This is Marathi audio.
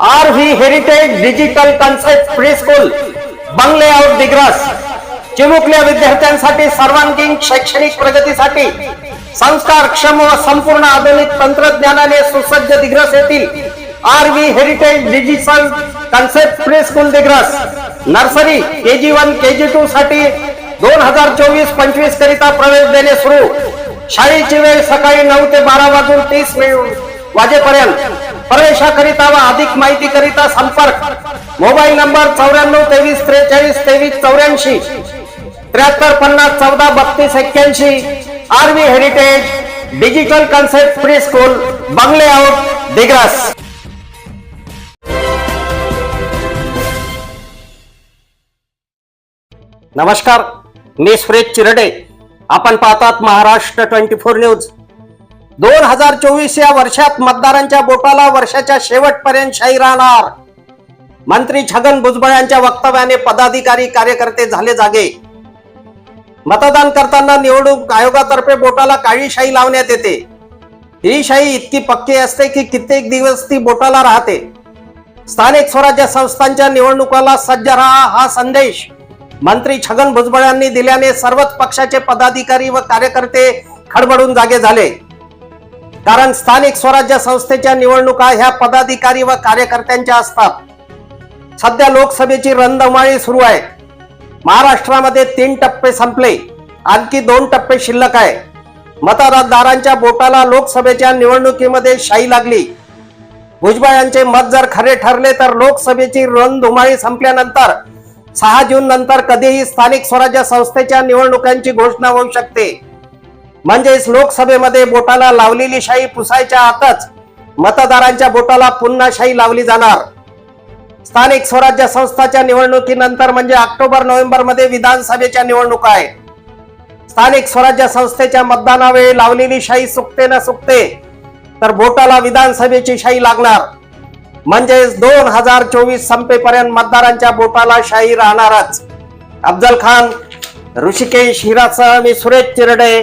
R V heritage digital concept pre school बंगले आउट दिग्रस चिमुकल्या विद्यार्थ्यांसाठी सर्वांगीण शैक्षणिक प्रगतीसाठी संस्कारक्षम व संपूर्ण आधुनिक तंत्रज्ञानाने सुसज्ज दिग्रस येथील R V heritage digital concept pre school Digras nursery K G one K G two साठी दोन हजार चोवीस पंचवीस करिता प्रवेश देणे सुरू. शाळेची वेळ सकाळी नऊ ते बारा वाजून तीस मिनिट. वाजेपर्यंत प्रवेशाकरिता व अधिक माहिती करिता संपर्क. मोबाईल नंबर चौऱ्याण्णव तेवीस त्रेचाळीस तेवीस चौऱ्याऐंशी त्र्याहत्तर पन्नास चौदा बत्तीस एक्क्याऐंशी. R V heritage digital concept pre school बंगले आउट दिग्रस. नमस्कार मी सुरेश चिरडे. आपण पाहतात महाराष्ट्र ट्वेंटी फोर न्यूज. दोन हजार चोवीस या वर्षात मतदारांच्या बोटाला वर्षाच्या शेवटपर्यंत शाही राहणार. मंत्री छगन भुजबळ यांच्या वक्तव्याने पदाधिकारी कार्यकर्ते झाले जागे. मतदान करताना निवडणूक आयोगातर्फे बोटाला काळी शाही लावण्यात येते. ही शाही इतकी पक्की असते की कित्येक दिवस ती बोटाला राहते. स्थानिक स्वराज्य संस्थांच्या निवडणुकाला सज्ज राहा हा संदेश मंत्री छगन भुजबळ यांनी दिल्याने सर्वच पक्षाचे पदाधिकारी व कार्यकर्ते खडबडून जागे झाले. कारण स्थानिक स्वराज्य संस्थेच्या निवडणुका ह्या पदाधिकारी व कार्यकर्त्यांच्या असतात. सध्या लोकसभेची रणधमाळी सुरू आहे. महाराष्ट्रामध्ये तीन टप्पे संपले. आणखी दोन टप्पे शिल्लक आहे. मतदारांच्या बोटाला लोकसभेच्या निवडणुकीमध्ये शाई लागली. भुजबळ यांचे मत जर खरे ठरले तर लोकसभेची रणधुमाळी संपल्यानंतर सहा जून नंतर कधीही स्थानिक स्वराज्य संस्थेच्या निवडणुकांची घोषणा होऊ शकते. म्हणजेच लोकसभेमध्ये बोटाला लावलेली शाही पुसायच्या आतच मतदारांच्या बोटाला पुन्हा शाही लावली जाणार. स्थानिक स्वराज्य संस्थाच्या निवडणुकीनंतर म्हणजे ऑक्टोबर नोव्हेंबरमध्ये विधानसभेच्या निवडणुका आहे. स्थानिक स्वराज्य संस्थेच्या मतदानावेळी लावलेली शाही सुकते न सुकते तर बोटाला विधानसभेची शाही लागणार. म्हणजेच दोन हजार चोवीस संपेपर्यंत मतदारांच्या बोटाला शाही राहणारच. अफजल खान ऋषिकेश हिरासह मी Suresh Chirde